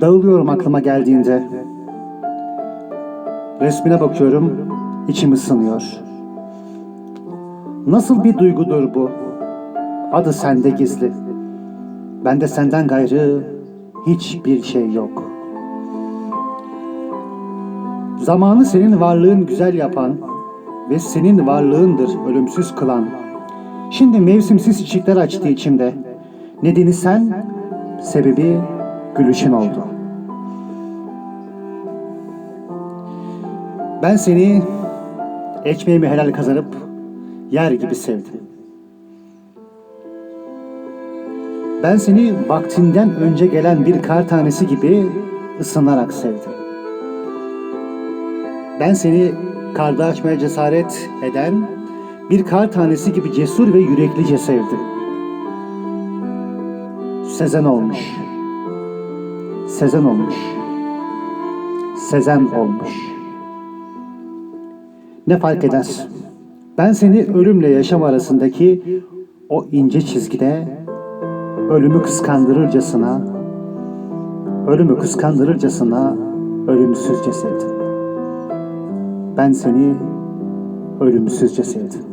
Dağılıyorum aklıma geldiğinde. Resmine bakıyorum, içim ısınıyor. Nasıl bir duygudur bu? Adı sende gizli. Bende senden gayrı hiçbir şey yok. Zamanı senin varlığın güzel yapan ve senin varlığındır ölümsüz kılan. Şimdi mevsimsiz çiçekler açtı içimde. Nedeni sen, sebebi gülüşün oldu. Ben seni ekmeğimi helal kazanıp yer gibi sevdim. Ben seni vaktinden önce gelen bir kar tanesi gibi ısınarak sevdim. Ben seni karda açmaya cesaret eden bir kar tanesi gibi cesur ve yüreklice sevdim. Sezen olmuş. Sezen olmuş. Sezen olmuş. Ne fark eder? Ben seni ölümle yaşam arasındaki o ince çizgide ölümü kıskandırırcasına, ölümü kıskandırırcasına ölümsüzce sevdim. Ben seni ölümsüzce sevdim.